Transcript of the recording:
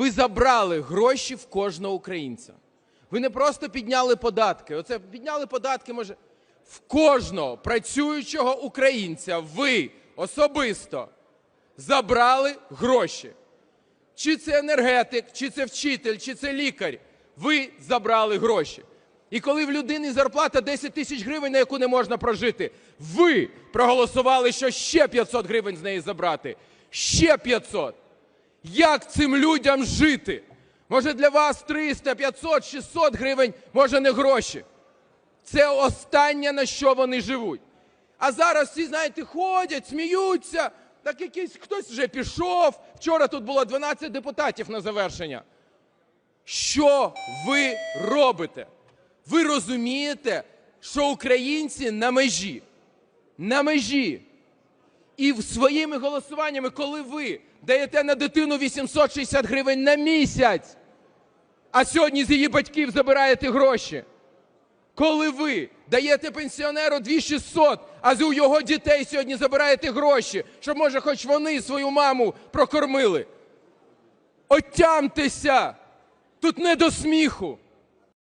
Ви забрали гроші в кожного українця. Ви не просто підняли податки. Оце підняли податки, може, в кожного працюючого українця ви особисто забрали гроші. Чи це енергетик, чи це вчитель, чи це лікар. Ви забрали гроші. І коли в людини зарплата 10 тисяч гривень, на яку не можна прожити, ви проголосували, що ще 500 гривень з неї забрати. Ще 500. Як цим людям жити? Може для вас 300, 500, 600 гривень, може не гроші. Це останнє, на що вони живуть. А зараз всі, знаєте, ходять, сміються. Так якийсь хтось вже пішов. Вчора тут було 12 депутатів на завершення. Що ви робите? Ви розумієте, що українці на межі. На межі. І своїми голосуваннями, коли ви даєте на дитину 860 гривень на місяць, а сьогодні з її батьків забираєте гроші. Коли ви даєте пенсіонеру 2600, а з у його дітей сьогодні забираєте гроші, щоб, може, хоч вони свою маму прокормили. Отямтеся! Тут не до сміху.